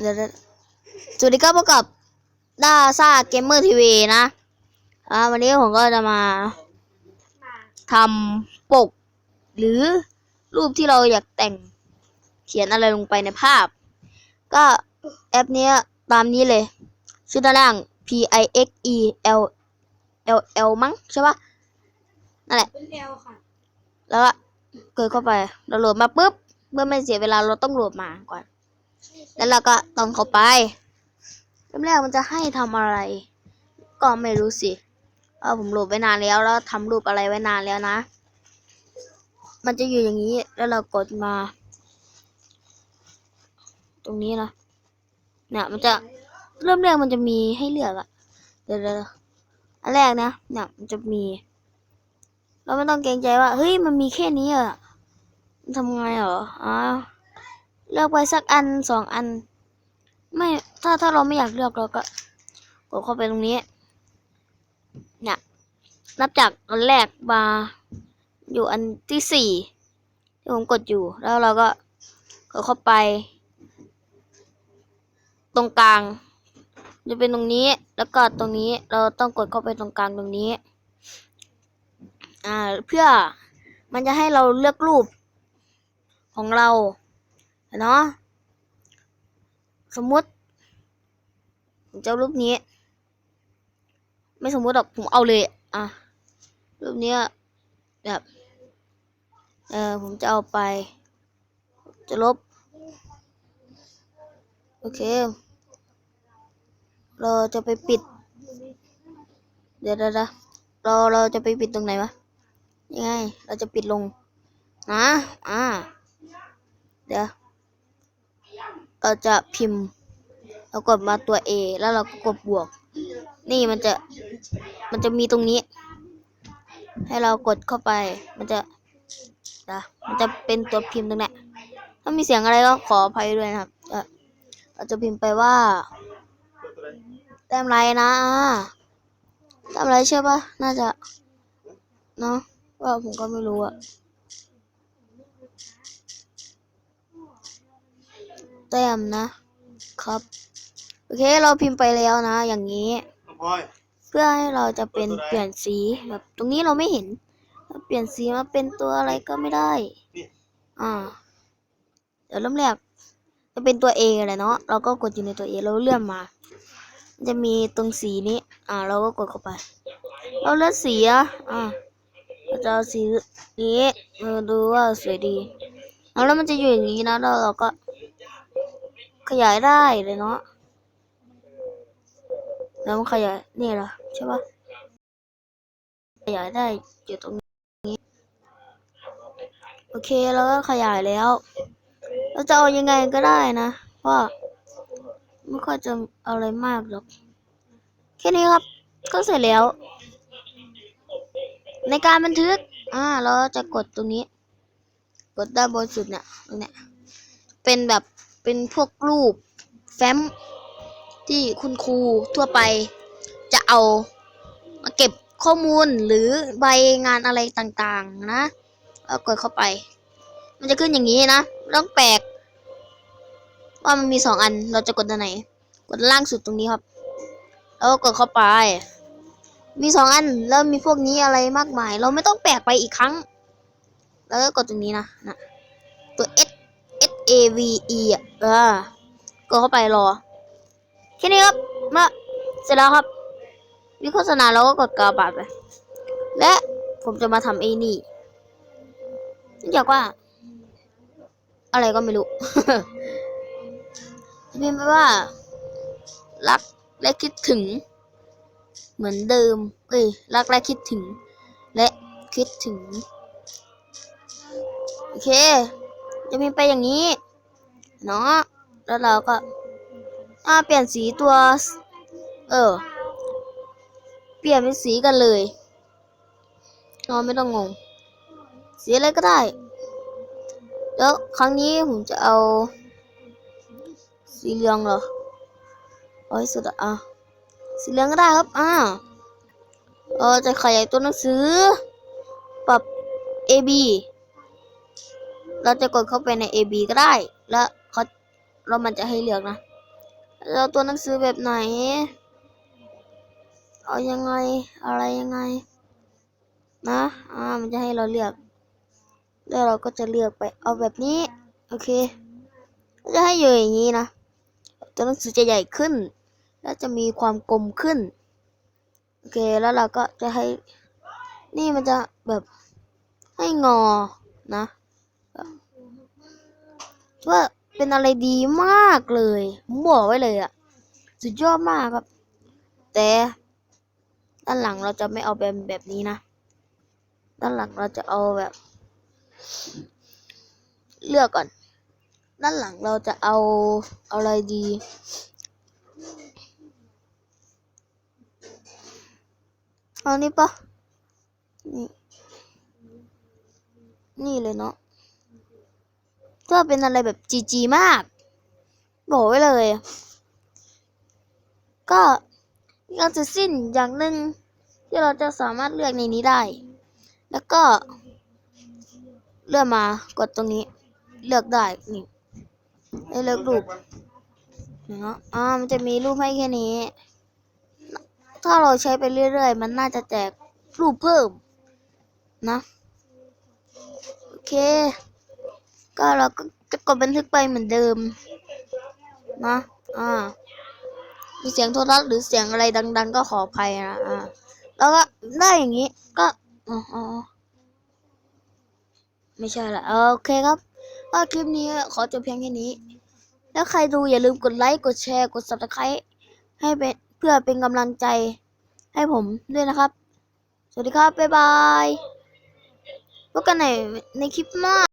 เดี๋ยวๆสวัสดีครับพบกับด้าซ่าเกมเมอร์ทีวีนะอ่าวันนี้ผมก็จะมาทำปก หรือรูปที่เราอยากแต่งเขียนอะไรลงไปในภาพ ก็แอปเนี้ยตามนี้เลย ชื่อด้านล่าง P I X E L L L มั้งใช่ปะนั่นแหละเป็นแอลค่ะแล้วก็เกิดเข้าไปเราโหลดมาปุ๊บเมื่อไม่เสียเวลาเราต้องโหลดมาก่อน แล้วเราก็ต้องเข้าไปเริ่มแรกมันจะให้ทำอะไร ก็ไม่รู้สิ เออผมโหลดไว้นานแล้ว แล้วทำรูปอะไรไว้นานแล้วนะ มันจะอยู่อย่างนี้ แล้วเรากดมา ตรงนี้นะเนี่ยมันจะเริ่มแรกมันจะมีให้เลือกอะเดี๋ยวเดี๋ยวอันแรกนะเนี่ยมันจะมี เราไม่ต้องเกรงใจว่า เฮ้ย มันมีแค่นี้อะทำไงเหรออ๋อ เลือกไปสักอันสองอัน ไม่ถ้าถ้าเราไม่อยากเลือกเราก็กดเข้าไปตรงนี้เนี่ยนับจากอันแรกมาอยู่อันที่สี่ที่ผมกดอยู่ แล้วเราก็กดเข้าไป ตรงกลาง จะเป็นตรงนี้แล้วก็ตรงนี้เราต้องกดเข้าไปตรงกลางตรงนี้ อ่าเพื่อมันจะให้เราเลือกรูปของเรา เนาะสมมติผมจะเอารูปนี้ ไม่สมมติหรอกผมเอาเลย อะ รูปนี้แบบเออผมจะเอาไป จะลบ โอเค เราจะไปปิด เดี๋ยวเดี๋ยวเดี๋ยวเราเราจะไปปิดตรงไหนวะยังไง เราจะปิดลงนะอ่า เดี๋ยว เราจะพิมพ์ เรากดมาตัว A แล้วเราก็กดบวก นี่มันจะมันจะมีตรงนี้ ให้เรากดเข้าไป มันจะนะมันจะเป็นตัวพิมพ์ตรงนี้ถ้ามีเสียงอะไรก็ขออภัยด้วยนะครับเราจะพิมพ์ไปว่าแต้มไรนะแต้มไรใช่ปะน่าจะเนาะว่าผมก็ไม่รู้อะ แต้มนะครับ โอเคเราพิมพ์ไปแล้วนะ อย่างนี้น้องพลอยเพื่อให้เราจะเป็นเปลี่ยนสีแบบตรงนี้เราไม่เห็นเราเปลี่ยนสีมาเป็นตัวอะไรก็ไม่ได้นี่อ่า เดี๋ยวเริ่มแรกจะเป็นตัว A เลยเนาะเราก็กดอยู่ในตัว A แล้วเลื่อนมามันจะมีตรงสีนี้ อ่า เราก็กดเข้าไป เราเลือกสีอะอ่าเราจะเอาสีนี้มาดูว่าสวยดี แล้วแล้วมันจะอยู่อย่างนี้นะ แล้วเราก็ ขยายได้เลยเนาะแล้วมันขยายนี่เหรอใช่ปะขยายได้อยู่ตรงนี้ โอเคแล้วก็ขยายแล้ว เราจะเอายังไงก็ได้นะเพราะไม่ค่อยจะเอาอะไรมากหรอก แค่นี้ครับ ก็เสร็จแล้ว ในการบันทึก อ่า เราจะกดตรงนี้ กดด้านบนสุดเนี่ยตรงเนี้ยเป็นแบบ เป็นพวกรูปแฟ้มที่คุณครูทั่วไปจะเอามาเก็บข้อมูลหรือใบงานอะไรต่างๆนะแล้วกดเข้าไป มันจะขึ้นอย่างนี้นะต้องแปลก ว่ามันมีสองอันเราจะกดอันไหน กดล่างสุดตรงนี้ครับ แล้วก็กดเข้าไป มีสองอันแล้วมีพวกนี้อะไรมากมาย เราไม่ต้องแปลกไปอีกครั้ง แล้วก็กดตรงนี้นะนะตัว S A V E อะเออกดเข้าไปรอ แค่นี้ครับมาเสร็จแล้วครับ มีโฆษณาเราก็กดกาบาดไป และผมจะมาทำไอ้นี่นื่องจากว่า อะไรก็ไม่รู้พิมพ์ไปว่า รักและคิดถึง เหมือนเดิม เอ้ย รักและคิดถึง และคิดถึง โอเค จะมีไปอย่างนี้ เนาะแล้วเราก็อ่าเปลี่ยนสีตัว เออ เปลี่ยนเป็นสีกันเลยเราไม่ต้องงง สีอะไรก็ได้ แล้วครั้งนี้ผมจะเอา สีเหลืองเหรอเอาให้สุดอะอะสีเหลืองก็ได้ครับ อ่าเราจะขยายตัวหนังสือ ปรับ A B เราจะกดเข้าไปใน A B ก็ได้ แล้วเขาแล้วมันจะให้เลือกนะ เราตัวหนังสือแบบไหน เอายังไง อะไรยังไง นะ อ่า มันจะให้เราเลือก แล้วเราก็จะเลือกไป เอาแบบนี้ โอเคก็จะให้อยู่อย่างนี้นะ ตัวหนังสือจะใหญ่ขึ้น และจะมีความกลมขึ้น โอเค แล้วเราก็จะให้ นี่มันจะแบบให้งอ นะ ว่าเป็นอะไรดีมากเลยบอกไว้เลยอะสุดยอดมากครับ แต่ด้านหลังเราจะไม่เอาแบบแบบนี้นะ ด้านหลังเราจะเอาแบบ เลือกก่อน ด้านหลังเราจะเอาเอาอะไรดี เอานี่ปะนี่นี่เลยเนาะ ก็เป็นอะไรแบบจีจีมาก บอกไว้เลย ก็เราจะสิ้นอย่างหนึ่งที่เราจะสามารถเลือกในนี้ได้ แล้วก็ เลือกมากดตรงนี้ เลือกได้นี่ให้เลือกรูปเนาะอ่ามันจะมีรูปให้แค่นี้ ถ้าเราใช้ไปเรื่อยๆ มันน่าจะแจกรูปเพิ่มนะ โอเค ก็เราก็จะกดบันทึกไปเหมือนเดิมนะอ่า มีเสียงโทรทัศน์หรือเสียงอะไรดัง ๆ ก็ขออภัยนะอ่าแล้วก็ได้อย่างนี้ก็อ๋ออ๋อไม่ใช่ละโอเคครับก็คลิปนี้ขอจบเพียงแค่นี้ แล้วใครดูอย่าลืมกดไลค์กดแชร์กด subscribe ให้เป็นเพื่อเป็นกำลังใจให้ผมด้วยนะครับ สวัสดีครับ บ๊ายบายพบกันในในคลิปหน้า